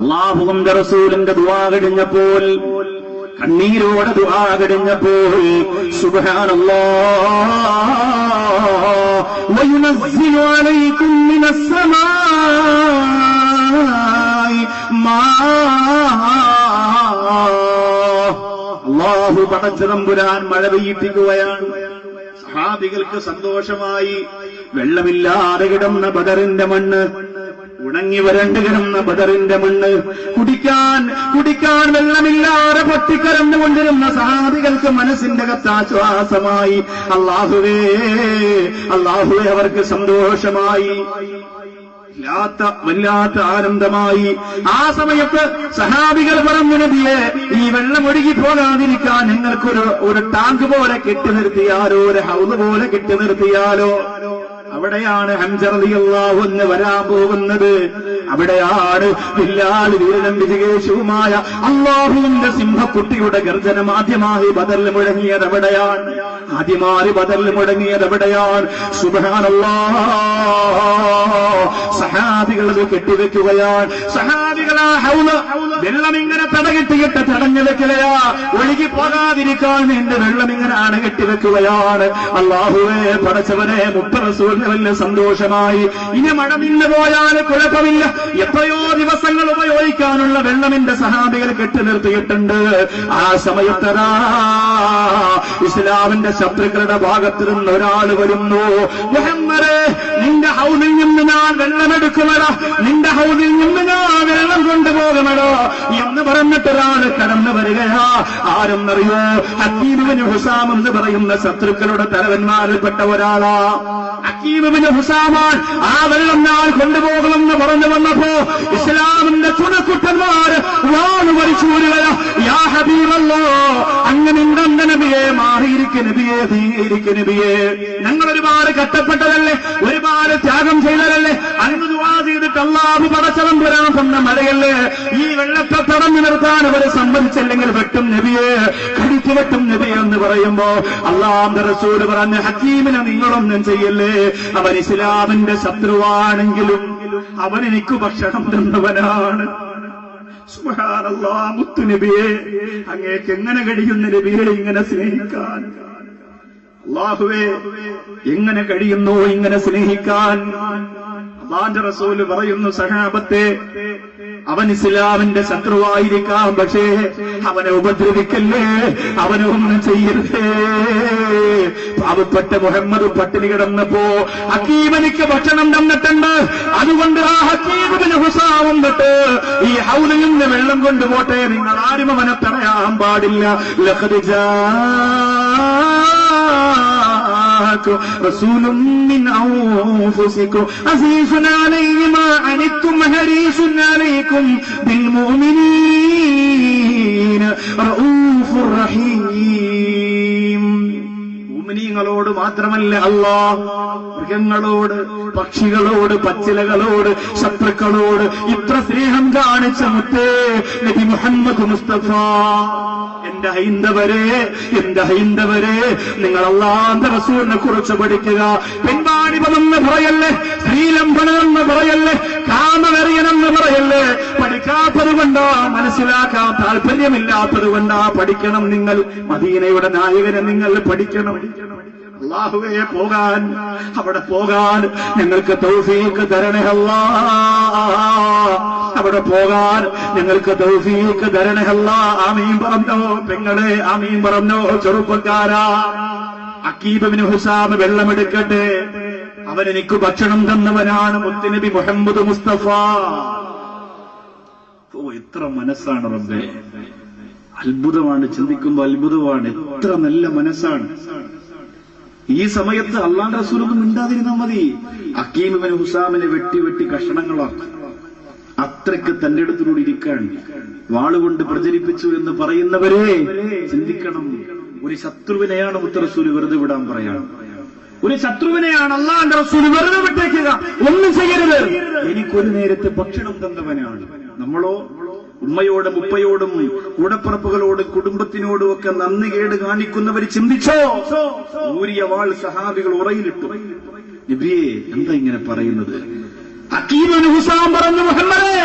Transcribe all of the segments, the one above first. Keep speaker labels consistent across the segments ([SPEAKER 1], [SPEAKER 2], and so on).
[SPEAKER 1] അള്ളാഹുവിന്റെ റസൂലിന്റെ ദുആ കഴിഞ്ഞപ്പോൾ കണ്ണീരോടെ ദുആ കഴിഞ്ഞപ്പോൾ സുബ്ഹാനല്ലാഹ് വയുനസ്സിലു അലൈക്കും മിനസ്സമാഇ മാ. അള്ളാഹു പടച്ചിറമ്പുരാൻ മഴ പെയ്യിപ്പിക്കുകയാണ്. സഹാബികൾക്ക് സന്തോഷമായി വെള്ളമില്ലാതെ കിടന്ന ബദറിന്റെ മണ്ണ് ഉണങ്ങി വരണ്ടു കിടന്ന ബദറിന്റെ മണ്ണ്. കുടിക്കാൻ കുടിക്കാൻ വെള്ളമില്ലാതെ പൊട്ടിക്കരന്നുകൊണ്ടിരുന്ന സഹാബികൾക്ക് മനസ്സിന്റെ കത്താശ്വാസമായി. അള്ളാഹുവേ അള്ളാഹുവേ അവർക്ക് സന്തോഷമായി. വല്ലാത്ത വല്ലാത്ത ആനന്ദമായി. ആ സമയത്ത് സഹാബികൾ പറഞ്ഞു നബിയെ ഈ വെള്ളം ഒഴുകി പോകാതിരിക്കാൻ നിങ്ങൾക്കൊരു ഒരു ടാങ്ക് പോലെ കെട്ടി നിർത്തിയാലോ? ഒരു ഹൗസ് പോലെ കെട്ടി നിർത്തിയാലോ? അവിടെയാണ് ഹംസറിയാഹു എന്ന് വരാൻ പോകുന്നത്. അവിടെയാണ് വില്ലാൽ വീരനും വിജയേശുവുമായ അള്ളാഹുവിന്റെ സിംഹക്കുട്ടിയുടെ ഗർജനം ആദ്യമായി ബദൽ മുഴങ്ങിയത് എവിടെയാണ് ആദ്യമായി ബദൽ മുടങ്ങിയത് എവിടെയാണ്? സുബാനല്ലാ സഹാദികളത് കെട്ടിവെക്കുകയാണ്. സഹാബികളാ വെള്ളം ഇങ്ങനെ തടകെട്ടിയിട്ട് തടഞ്ഞു വെക്കുകയാ. ഒഴുകി പോകാതിരിക്കാൻ വേണ്ടി വെള്ളം ഇങ്ങനെ അണകെട്ടി വെക്കുകയാണ്. അള്ളാഹുവേ പടച്ചവനെ മുത്തറസൂലിന് വലിയ സന്തോഷമായി. ഇനി മഴ നിന്ന് പോയാൽ കുഴപ്പമില്ല. എത്രയോ ദിവസങ്ങൾ ഉപയോഗിക്കാനുള്ള വെള്ളം എന്റെ സഹാബികൾ കെട്ടി നിർത്തിയിട്ടുണ്ട്. ആ സമയത്തരാ ഇസ്ലാമിന്റെ ശത്രുക്കളുടെ ഭാഗത്ത് നിന്ന് ഒരാൾ വരുന്നു നിന്റെ ഹൗസിൽ നിന്ന് ഞാൻ വെള്ളമെടുക്കുമടാ. നിന്റെ ഹൗസിൽ നിന്ന് ഞാൻ വെള്ളം കൊണ്ടുപോകുമടോ. എന്ന് പറഞ്ഞിട്ട് കടന്നു വരികയാ. ആരെന്നറിയോ? ഹക്കീബിന് ഹുസാം എന്ന് പറയുന്ന ശത്രുക്കളുടെ തലവന്മാരിൽപ്പെട്ട ഒരാളാ. ഹക്കീബിന് ഹുസാമാൻ ആ വെള്ളം ഞാൻ കൊണ്ടുപോകണമെന്ന് പറഞ്ഞു വന്നപ്പോ ഇസ്ലാമിന്റെ നബിയെ. ഞങ്ങൾ ഒരുപാട് കഷ്ടപ്പെട്ടതല്ലേ? ഒരുപാട് ത്യാഗം ചെയ്തതല്ലേ? അന്ന് ദുവാ ചെയ്തിട്ട് അള്ളാഹു പടച്ചവൻ വരാൻ തന്ന മഴയല്ലേ ഈ വെള്ളത്തെ തടഞ്ഞു നിർത്താൻ അവരെ സംബന്ധിച്ചില്ലെങ്കിൽ വെട്ടും നബിയെ. കടിച്ചു വെട്ടും നബിയെ എന്ന് പറയുമ്പോ അള്ളാഹ് റസൂര് പറഞ്ഞ ഹക്കീമിനെ നിങ്ങളൊന്നും ചെയ്യല്ലേ? അവൻ ഇസ്ലാമിന്റെ ശത്രുവാണെങ്കിലും അവൻ എനിക്ക് ഭക്ഷണം തന്നവനാണ്. മുത്തു നബിയെ. അങ്ങേക്ക് എങ്ങനെ കഴിയുന്ന നബിയെ ഇങ്ങനെ സ്നേഹിക്കാൻ? അള്ളാഹുവേ എങ്ങനെ കഴിയുന്നു ഇങ്ങനെ സ്നേഹിക്കാൻ? അള്ളാന്റെ റസൂൽ പറയുന്നു സഹാബത്തെ അവൻ ഇസ്ലാമിന്റെ ശത്രുവായിരിക്കാം പക്ഷേ അവനെ ഉപദ്രവിക്കല്ലേ? അവനെ ഒന്നും ചെയ്യരുതേ. പാവപ്പെട്ട മുഹമ്മദ് പട്ടിണി കിടന്നപ്പോ ഹക്കീമനിക്ക് ഭക്ഷണം തന്നിട്ടുണ്ട്. അതുകൊണ്ട് ആ ഹക്കീമിന് ഹുസാവും തൊട്ട് ഈ നിന്ന് വെള്ളം കൊണ്ടുപോട്ടെ. നിങ്ങൾ ആരും അവനെ തടയാൻ പാടില്ല. ലഖദ് جاءكم رسول من أنفسكم عزيز عليه ما عنتم حريص عليكم بالمؤمنين. رؤوف رحيم. മുഅ്മിനീങ്ങളോട് മാത്രമല്ല. അല്ലാ. മൃഗങ്ങളോട് പക്ഷികളോട് പച്ചിലകളോട് ശത്രുക്കളോട് ഇത്ര സ്നേഹം കാണിച്ച മുത്തേ നബി മുഹമ്മദ് മുസ്തഫ. എന്റെ ഹൈന്ദവരെ എന്റെ ഹൈന്ദവരെ നിങ്ങൾ അള്ളാന്റെ റസൂലിനെ കുറിച്ച് പഠിക്കുക. പെൺവാണിപമെന്ന് പറയല്ലേ? സ്ത്രീലംബണമെന്ന് എന്ന് പറയല്ലേ? പഠിക്കാത്തത് കൊണ്ടോ മനസ്സിലാക്കാൻ താല്പര്യമില്ലാത്തത് കൊണ്ടാ പഠിക്കണം നിങ്ങൾ. മദീനയുടെ നായകനെ നിങ്ങൾ പഠിക്കണം. അള്ളാഹുവേ പോകാൻ അവിടെ പോകാൻ ഞങ്ങൾക്ക് തൗഫീക്ക് തരണേ അല്ലാ. അവിടെ പോകാൻ ഞങ്ങൾക്ക് തൗഫീക്ക് തരണേ അല്ലാ. ആമീൻ പറഞ്ഞോ പെങ്ങളെ ആമീൻ പറഞ്ഞോ ചെറുപ്പക്കാരാ. അക്കീബിന് ഹുസാം വെള്ളമെടുക്കട്ടെ. അവൻ എനിക്ക് ഭക്ഷണം തന്നവനാണ് മുത്തുനബി മുഹമ്മദ് മുസ്തഫ. എത്ര മനസ്സാണ് റബ്ബെ? അത്ഭുതമാണ് ചിന്തിക്കുമ്പോ അത്ഭുതമാണ്. എത്ര നല്ല മനസ്സാണ്. ഈ സമയത്ത് അള്ളാന്റെ റസൂലൊന്നും മിണ്ടാതിരുന്ന മതി. അക്കീമിനെ ഹുസാമിനെ വെട്ടി വെട്ടി കഷണങ്ങളാക്കും. അത്രയ്ക്ക് തന്റെ അടുത്തിലൂടെ ഇരിക്കാൻ. വാളുകൊണ്ട് പ്രചരിപ്പിച്ചു എന്ന് പറയുന്നവരെ ചിന്തിക്കണം. ഒരു ശത്രുവിനെയാണ് മുത്തറസൂൽ വെറുതെ വിടാൻ പറയാൻ. ഒരു ശത്രുവിനെയാണ് അള്ളാന്റെ റസൂൽ വെറുതെ വിട്ടേക്കുക. ഒന്നും ചെയ്യരുത്. എനിക്കൊരു നേരത്തെ ഭക്ഷണം തന്നവനാണ്. നമ്മളോ ഉമ്മയോടും ഉപ്പയോടും കൂടപ്പുറപ്പുകളോടും കുടുംബത്തിനോടും ഒക്കെ നന്ദി കേട് കാണിക്കുന്നവർ ചിന്തിച്ചോ? ഊരിയ വാൾ സഹാബികൾ ഉറയിലിട്ടു. നബിയെ എന്താ ഇങ്ങനെ പറയുന്നത്? പറഞ്ഞു മുഹമ്മദേ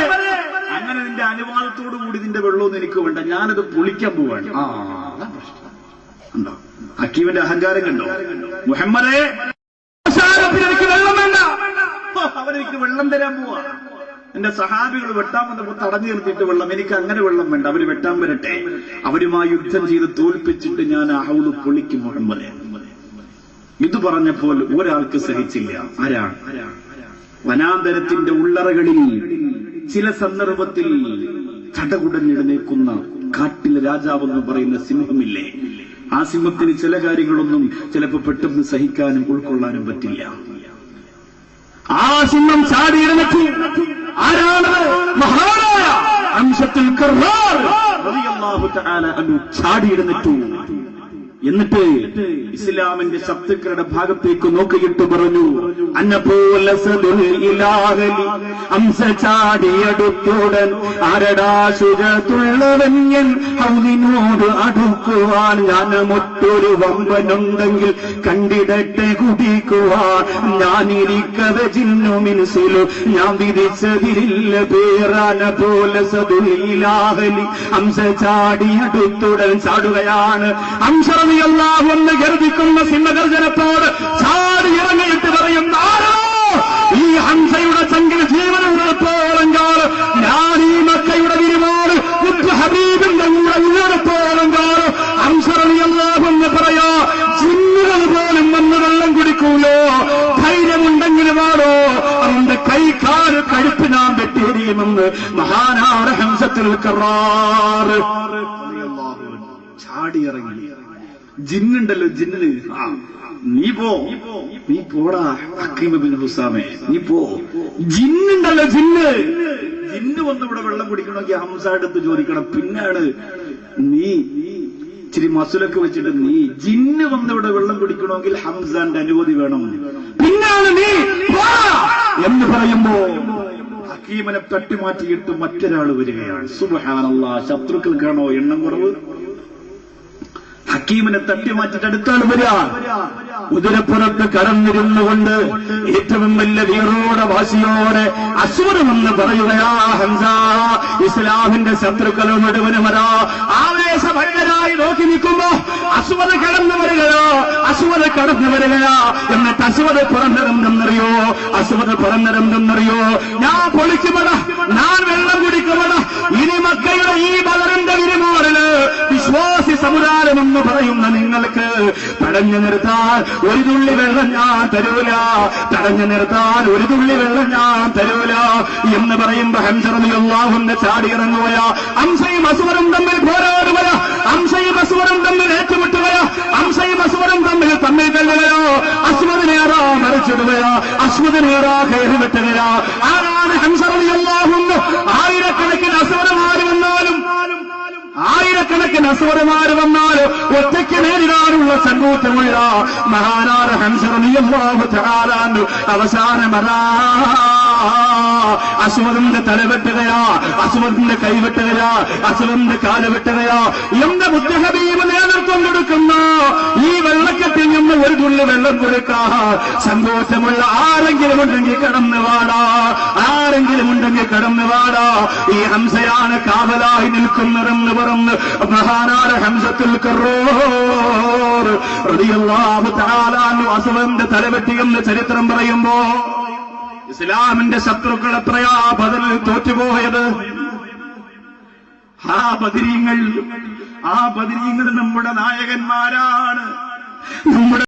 [SPEAKER 1] അങ്ങനെ നിന്റെ അനുവാദത്തോടു കൂടി നിന്റെ വെള്ളമൊന്നും എനിക്ക് വേണ്ട. ഞാനത് പൊളിക്കാൻ പോവാണ്. ആ ഹക്കീമിന്റെ അഹങ്കാരം കണ്ടോ? മുഹമ്മദേ വെള്ളം വേണ്ട. അവനെനിക്ക് വെള്ളം തരാൻ പോവാ. എന്റെ സഹാബികൾ വെട്ടാൻ വന്നപ്പോ തടഞ്ഞു നിർത്തിയിട്ട് വെള്ളം എനിക്ക് അങ്ങനെ വെള്ളം വേണ്ട അവർ വെട്ടാൻ വരട്ടെ. അവരുമായി യുദ്ധം ചെയ്ത് തോൽപ്പിച്ചിട്ട് ഞാൻ അഹൗൾ പൊളിക്കും മുഹമ്മദേ. ഇത് പറഞ്ഞപ്പോൾ ഒരാൾക്ക് സഹിച്ചില്ല. ആരാണ് വനാന്തരത്തിന്റെ ഉള്ളറകളിൽ ചില സന്ദർഭത്തിൽ ചടകുടഞ്ഞെഴുന്നേക്കുന്ന കാട്ടിലെ രാജാവെന്ന് പറയുന്ന സിംഹമില്ലേ? ആ സിംഹത്തിന് ചില കാര്യങ്ങളൊന്നും ചിലപ്പോ പെട്ടെന്ന് സഹിക്കാനും ഉൾക്കൊള്ളാനും പറ്റില്ല. ആ സിംഹം ചാടിയിരുന്നു അംശത്തിൽ ചാടിയിരുന്നിട്ടു എന്നിട്ട് ഇസ്ലാമിന്റെ ശബ്ദക്കളുടെ ഭാഗത്തേക്ക് നോക്കിയിട്ട് പറഞ്ഞു അന്നപോലെ അംസ ചാടിയടുത്തോടൻ ആരടാ അടുക്കുവാൻ ഞാൻ മറ്റൊരു വമ്പനുണ്ടെങ്കിൽ കണ്ടിടട്ടെ കുടിക്കുവാൻ. ഞാൻ ഇരിക്കവ ചിന്നു മിനുസിലു ഞാൻ വിധിച്ചതിരില്ല പേറാന പോലെ സതുലാഹലി അംസ ചാടിയടുത്തുടൻ ചാടുകയാണ്. അംശറവിയല്ലാവെന്ന് ഗർഭിക്കുന്ന സിംഹഗർജനത്തോട് ചാടി ഇറങ്ങിയിട്ട് പറയും ആരോ? ഈ ഹംസയുടെ ചങ്കിൽ ജീവനുള്ളപ്പോളം കാലം ഞാൻ ഈ മക്കയുടെ വിരുമാട് ഹബീബിന്റെ കൂടെ ഉള്ളിടത്തോളം കാലം അംശറവിയല്ലാവെന്ന് പറയാ ചിന്നുകൾ പോലും വന്ന് വെള്ളം കുടിക്കൂലോ? ധൈര്യമുണ്ടെങ്കിൽ വാടോ? അവന്റെ കൈകാൽ കഴുപ്പ് ഞാൻ വെട്ടിയെറിയുമെന്ന് മഹാനാർ ഹംസത്തിൽ കറാറ് ജിന്നുണ്ടല്ലോ ജിന്ന്. ആ, നീ പോ. നീ പോടാ ഹക്കീം ബിൻ ഹുസാമേ. നീ പോ. ജിന്നുണ്ടല്ലോ ജിന്ന്. ജിന്ന്. വന്ന് ഇവിടെ വെള്ളം കുടിക്കണമെങ്കിൽ ഹംസ എടുത്ത് ചോദിക്കണം. പിന്നാണ് നീ ഇച്ചിരി മസുലൊക്കെ വെച്ചിട്ട് നീ ജിന്ന് വന്ന് ഇവിടെ വെള്ളം കുടിക്കണമെങ്കിൽ ഹംസാന്റെ അനുമതി വേണം. പിന്നാണ് നീ എന്ന് പറയുമ്പോ ഹക്കീമനെ തട്ടിമാറ്റിയിട്ട് മറ്റൊരാൾ വരികയാണ്. സുബഹാനല്ല ശത്രുക്കൾക്കാണോ എണ്ണം കുറവ്? ഹക്കീമിനെ തട്ടിമാറ്റിട്ട് അടുത്താണ് വരിക കുതിരപ്പുറത്ത് കടന്നിരുന്നുകൊണ്ട് ഏറ്റവും വലിയ വീറോടെ വാശിയോടെ അസുരമെന്ന് പറയുകയാ ഹംസ. ഇസ്ലാമിന്റെ ശത്രുക്കളും മുഴുവനും വരാ ആവേശഭരിതരായി നോക്കി നിൽക്കുമ്പോ അസുവത കടന്നു വരികയോ. അസുവത കടന്നു വരികയാ. എന്നിട്ട് അസുവത പറഞ്ഞതെന്തെന്നറിയോ അസുവത പറഞ്ഞതെന്തെന്നറിയോ ഞാൻ പൊളിക്കുമട. ഞാൻ വെള്ളം കുടിക്കുമട. ഇനി മക്കളുടെ ഈ വിരുമോടൽ വിശ്വാസി സമുദായം എന്ന് പറയുന്ന നിങ്ങൾക്ക് തടഞ്ഞു നിർത്താൻ ഒരു തുള്ളി വെള്ളം ഞാൻ തരൂല. തടഞ്ഞു നിർത്താൻ ഒരു തുള്ളി വെള്ളം ഞാൻ തരൂല എന്ന് പറയുമ്പോ ഹംസറിയാഹുന്റെ ചാടിയിറങ്ങുകയാ അംസയും അസുവരും തമ്മിൽ പോരാടുകയാ അംസയും അസുവരും തമ്മിൽ ഏറ്റുമുട്ടുകയ അംസയും അസുവരും തമ്മിൽ തമ്മിൽ തള്ളുകയോ അസ്മദിനേറാ മറിച്ചിടുകയോ അസ്മദിനേറാ കയറി വിട്ടുകയോ. ആരാണ് ഹംസറിയാഹുന്ന് ആയിരക്കണക്കിന് വന്നാലും ആയിരക്കണക്കിന് അസുവരമാര് വന്നാൽ ഒറ്റയ്ക്ക് നേരിടാനുള്ള സന്നൂറ്റമുള്ള മഹാനാര ഹംസറിയാഹു അവസാനമരാ അസുവറിന്റെ തലവെട്ടുകയാ അസുവറിന്റെ കൈവെട്ടുകയാ അസുവറിന്റെ കാലവെട്ടുകയാ എന്റെ ബുദ്ധഹബീബ് നേതൃത്വം കൊടുക്കുന്ന ഈ വെള്ളക്കെട്ടിൽ നിന്ന് ഒരു തുള്ളി വെള്ളം കൊടുക്കാ. സന്തോഷമുള്ള ആരെങ്കിലും ഉണ്ടെങ്കിൽ കടന്നു വാടാ. ആരെങ്കിലും ഉണ്ടെങ്കിൽ കടന്നു വാടാ. ഈ ഹംസയാണ് കാവലായി നിൽക്കുന്നതെന്ന് പറഞ്ഞ് മഹാനാട് ഹംസത്തിൽ അൻഹു അസുവറിന്റെ തലവെട്ടിയെന്ന് ചരിത്രം പറയുമ്പോ ഇസ്ലാമിന്റെ ശത്രുക്കൾ എത്രയാ ബദലിൽ തോറ്റുപോയത്? ആ ബദിരീങ്ങൾ ആ ബദിരീങ്ങൾ നമ്മുടെ നായകന്മാരാണ്. നമ്മുടെ